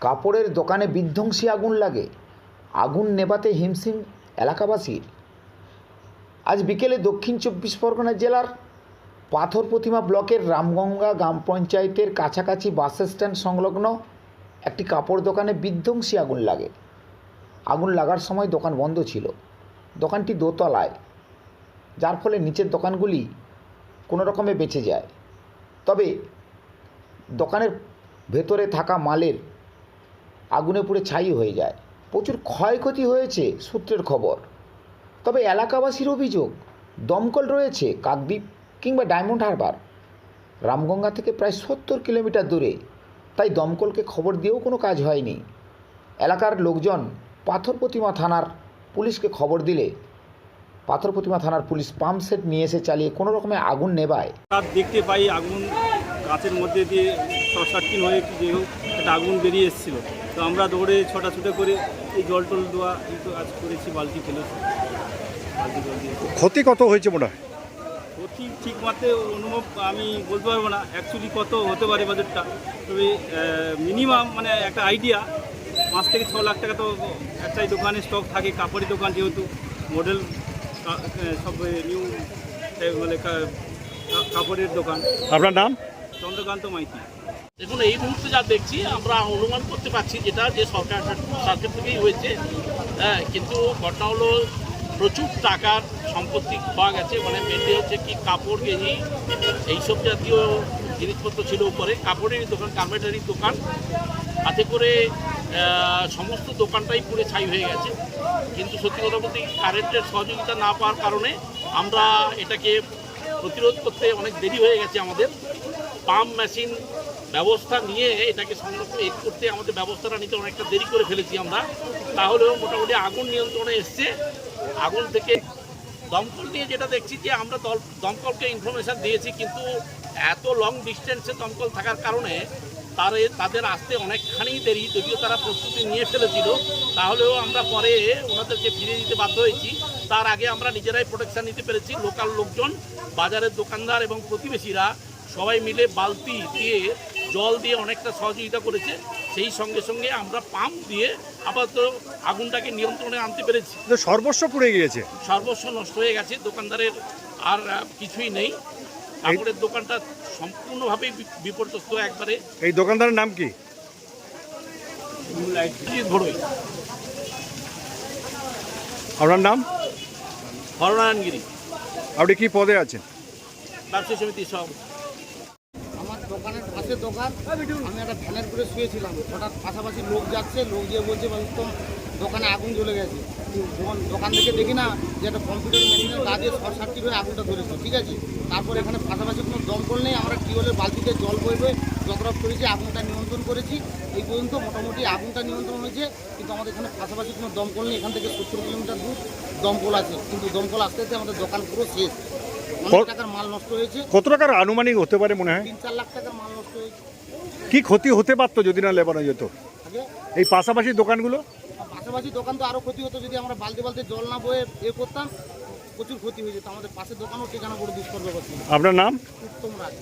কাপড়ের দোকানে বিধ্বংসী আগুন লাগে। আগুন নেভাতে হিমশিম এলাকাবাসীর। আজ বিকেলে দক্ষিণ চব্বিশ পরগনা জেলার পাথর প্রতিমা ব্লকের রামগঙ্গা গ্রাম পঞ্চায়েতের কাছাকাছি বাস স্ট্যান্ড সংলগ্ন একটি কাপড় দোকানে বিধ্বংসী আগুন লাগে। আগুন লাগার সময় দোকান বন্ধ ছিল। দোকানটি দোতলায়, যার ফলে নিচের দোকানগুলি কোনো রকমে বেঁচে যায়। তবে দোকানের ভেতরে থাকা মালের আগুনে পুড়ে ছাই হয়ে যায়। প্রচুর ক্ষয়ক্ষতি হয়েছে সূত্রের খবর। তবে এলাকাবাসীর অভিযোগ, দমকল রয়েছে কাকদ্বীপ কিংবা ডায়মন্ড হারবার। রামগঙ্গা থেকে প্রায় সত্তর কিলোমিটার দূরে, তাই দমকলকে খবর দিয়েও কোনো কাজ হয়নি। এলাকার লোকজন পাথর প্রতিমা থানার পুলিশকে খবর দিলে, পাথর প্রতিমা থানার পুলিশ পাম্প সেট নিয়ে এসে চালিয়ে কোনো রকমে আগুন নেবায় দেখতে পাই আগুন গাছের মধ্যে দিয়ে শর্ট সার্কিট হয়ে কি যে হোক একটা আগুন বেরিয়ে এসেছিল। তো আমরা দৌড়ে ছোটাছুটা করে এই জল টল দেওয়া এই তো আজ করেছি বালতি ফেলেছি বালতি জল দিয়ে। ক্ষতি কত হয়েছে মনে হয়? ক্ষতি ঠিক মাত্রে অনুভব আমি বলতে পারব না। অ্যাকচুয়ালি কত হতে পারে বাজেটটা। তবে মিনিমাম মানে একটা আইডিয়া পাঁচ থেকে ছ লাখ টাকা তো একটাই দোকানে স্টক থাকে কাপড়ের দোকান যেহেতু মডেল সব নিউ মানে কাপড়ের দোকান। আপনার নাম? চন্দ্রকান্ত মাইতি। দেখুন, এই মুহূর্তে যা দেখছি, আমরা অনুমান করতে পারছি যেটা যে সরকার সরকার থেকেই হয়েছে। হ্যাঁ কিন্তু ঘটনা হলো, প্রচুর টাকার সম্পত্তি পাওয়া গেছে মানে মেনলি হচ্ছে কি কাপড়, গেঞ্জি, এইসব জাতীয় জিনিসপত্র ছিল উপরে। কাপড়ের দোকান কার্পেটারির দোকান। তাতে করে সমস্ত দোকানটাই পুড়ে ছাই হয়ে গেছে। কিন্তু সত্যি কথা বলতে কারেন্টের সহযোগিতা না পাওয়ার কারণে আমরা এটাকে প্রতিরোধ করতে অনেক দেরি হয়ে গেছে আমাদের। পাম্প মেশিন ব্যবস্থা নিয়ে এটাকে সংরক্ষণ করতে আমাদের ব্যবস্থাটা নিতে অনেকটা দেরি করে ফেলেছি আমরা। তাহলেও মোটামুটি আগুন নিয়ন্ত্রণে এসছে। আগুন থেকে দমকল নিয়ে যেটা দেখছি যে আমরা দল- দমকলকে ইনফরমেশান দিয়েছি, কিন্তু এত লং ডিস্টেন্সে দমকল থাকার কারণে তারে তাদের আসতে অনেকখানি দেরি, যদিও তারা প্রস্তুতি নিয়ে ফেলেছিল। তাহলেও আমরা পরে ওনাদেরকে ফিরিয়ে দিতে বাধ্য হয়েছি। তার আগে আমরা নিজেরাই প্রোটেকশান নিতে পেরেছি। লোকাল লোকজন, বাজারের দোকানদার এবং প্রতিবেশীরা সবাই মিলে বালতি দিয়ে জল দিয়ে অনেকটা সহযোগিতা করেছে। সেই সঙ্গে সঙ্গে আমরা পাম্প দিয়ে আপাতত আগুনটাকে নিয়ন্ত্রণে আনতে পেরেছি। তো সর্বস্ব পুড়ে গিয়েছে। সর্বস্ব নষ্ট হয়ে গেছে দোকানদারের আর কিছুই নেই। কাপড়ের দোকানটা সম্পূর্ণভাবেই বি- বিপর্যস্ত একবারে। এই দোকানদারের নাম কি? আপনার নাম? হরনারায়ণগিরি আপনি কি পদে আছেন? ব্যবসায়ী সমিতির দোকানের পাশে দোকান আমি একটা ভ্যানের করে শুয়েছিলাম। হঠাৎ পাশাপাশি লোক যাচ্ছে লোক গিয়ে বলছে "ভাই, উত্তম দোকানে আগুন জ্বলে গেছে। দোকান থেকে দেখি না যে একটা কম্পিউটার মেশিনের গা দিয়ে শর্ট সার্কিট হয়ে আগুনটা ধরেছে ঠিক আছে? তারপর এখানে পাশাপাশি কোনো দমকল নেই আমরা টিউবওয়েলের বালতিতে জল বয়ে যতটা করেছি আগুনটা নিয়ন্ত্রণ করেছি। এই পর্যন্ত মোটামুটি আগুনটা নিয়ন্ত্রণ হয়েছে কিন্তু আমাদের এখানে পাশাপাশি কোনো দমকল নেই এখান থেকে সত্তর কিলোমিটার দূর দমকল আছে কিন্তু দমকল আসতে আসতে আমাদের দোকান পুরো শেষ। কত- টাকার মাল নষ্ট হয়েছে। কত টাকার আনুমানিক হতে পারে মনে হয়? তিন চার লাখ টাকার মাল নষ্ট হয়েছে। কি ক্ষতি হতে পারতো যদি না লেবানো যেত? এই পাশাপাশি দোকানগুলো? পাশাপাশি দোকান তো আরও ক্ষতি হতো যদি আমরা বালতি বালতি জল না বয়ে এ করতাম প্রচুর ক্ষতি হয়ে যেত। আমাদের পাশের দোকানও ঠিকানা করে দুষ্কর ব্যাপার আপনার নাম? উত্তম রায়